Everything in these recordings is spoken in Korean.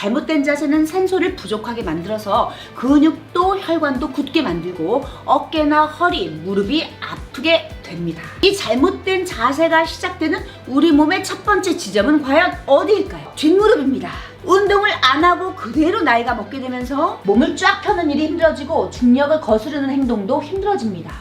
잘못된 자세는 산소를 부족하게 만들어서 근육도 혈관도 굳게 만들고 어깨나 허리, 무릎이 아프게 됩니다. 이 잘못된 자세가 시작되는 우리 몸의 첫 번째 지점은 과연 어디일까요? 뒷무릎입니다. 운동을 안 하고 그대로 나이가 먹게 되면서 몸을 쫙 펴는 일이 힘들어지고 중력을 거스르는 행동도 힘들어집니다.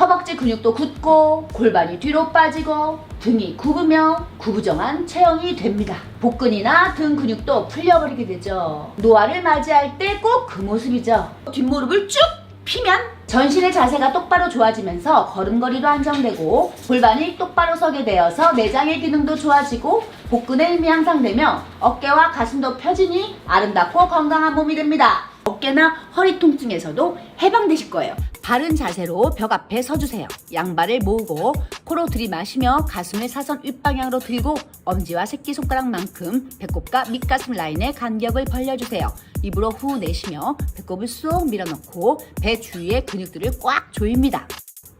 허벅지 근육도 굳고 골반이 뒤로 빠지고 등이 굽으며 구부정한 체형이 됩니다. 복근이나 등 근육도 풀려버리게 되죠. 노화를 맞이할 때 꼭 그 모습이죠. 뒷무릎을 쭉 피면 전신의 자세가 똑바로 좋아지면서 걸음걸이도 안정되고 골반이 똑바로 서게 되어서 내장의 기능도 좋아지고 복근의 힘이 향상되며 어깨와 가슴도 펴지니 아름답고 건강한 몸이 됩니다. 어깨나 허리 통증에서도 해방되실 거예요. 바른 자세로 벽 앞에 서주세요. 양발을 모으고 코로 들이마시며 가슴을 사선 윗방향으로 들고 엄지와 새끼손가락만큼 배꼽과 밑가슴 라인의 간격을 벌려주세요. 입으로 후 내쉬며 배꼽을 쏙 밀어넣고 배 주위의 근육들을 꽉 조입니다.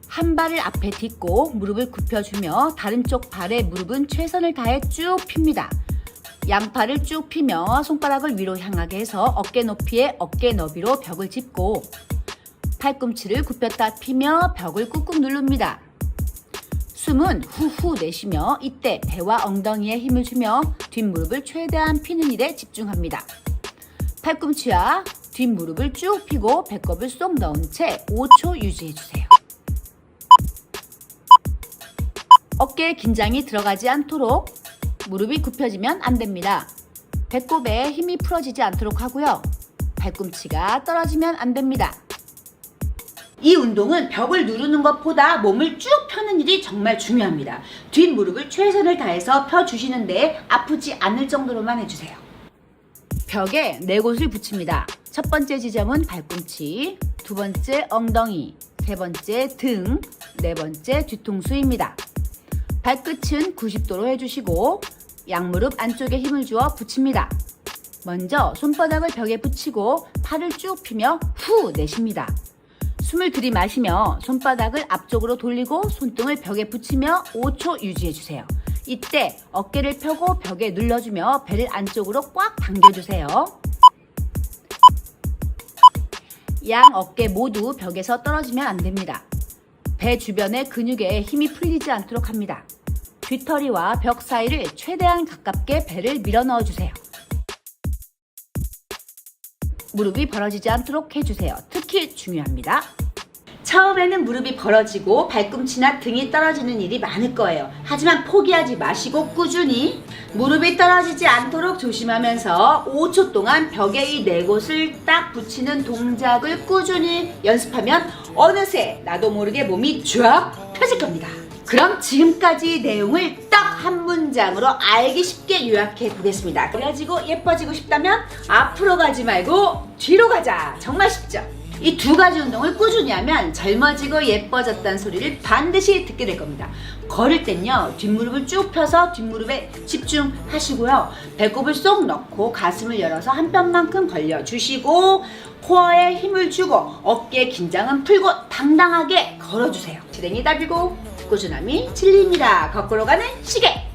한 발을 앞에 딛고 무릎을 굽혀주며 다른 쪽 발의 무릎은 최선을 다해 쭉 핍니다. 양팔을 쭉 피며 손가락을 위로 향하게 해서 어깨 높이의 어깨 너비로 벽을 짚고 팔꿈치를 굽혔다 피며 벽을 꾹꾹 누릅니다. 숨은 후후 내쉬며 이때 배와 엉덩이에 힘을 주며 뒷무릎을 최대한 피는 일에 집중합니다. 팔꿈치와 뒷무릎을 쭉 피고 배꼽을 쏙 넣은 채 5초 유지해주세요. 어깨에 긴장이 들어가지 않도록 무릎이 굽혀지면 안 됩니다. 배꼽에 힘이 풀어지지 않도록 하고요. 발꿈치가 떨어지면 안 됩니다. 이 운동은 벽을 누르는 것보다 몸을 쭉 펴는 일이 정말 중요합니다. 뒷무릎을 최선을 다해서 펴주시는데 아프지 않을 정도로만 해주세요. 벽에 네 곳을 붙입니다. 첫 번째 지점은 발꿈치, 두 번째 엉덩이, 세 번째 등, 네 번째 뒤통수입니다. 발끝은 90도로 해주시고 양무릎 안쪽에 힘을 주어 붙입니다. 먼저 손바닥을 벽에 붙이고 팔을 쭉 펴며 후 내쉽니다. 숨을 들이마시며 손바닥을 앞쪽으로 돌리고 손등을 벽에 붙이며 5초 유지해주세요. 이때 어깨를 펴고 벽에 눌러주며 배를 안쪽으로 꽉 당겨주세요. 양 어깨 모두 벽에서 떨어지면 안 됩니다. 배 주변의 근육에 힘이 풀리지 않도록 합니다. 뒤터리와 벽 사이를 최대한 가깝게 배를 밀어 넣어주세요. 무릎이 벌어지지 않도록 해주세요. 특히 중요합니다. 처음에는 무릎이 벌어지고 발꿈치나 등이 떨어지는 일이 많을 거예요. 하지만 포기하지 마시고 꾸준히 무릎이 떨어지지 않도록 조심하면서 5초 동안 벽에 이 네 곳을 딱 붙이는 동작을 꾸준히 연습하면 어느새 나도 모르게 몸이 쫙 펴질 겁니다. 그럼 지금까지 내용을 딱 한 문장으로 알기 쉽게 요약해 보겠습니다. 그래가지고 예뻐지고 싶다면 앞으로 가지 말고 뒤로 가자. 정말 쉽죠? 이 두 가지 운동을 꾸준히 하면 젊어지고 예뻐졌다는 소리를 반드시 듣게 될 겁니다. 걸을 땐요, 뒷무릎을 쭉 펴서 뒷무릎에 집중하시고요. 배꼽을 쏙 넣고 가슴을 열어서 한 뼘만큼 벌려주시고, 코어에 힘을 주고, 어깨 긴장은 풀고 당당하게 걸어주세요. 지댕이 다비고, 꾸준함이 진리입니다. 거꾸로 가는 시계!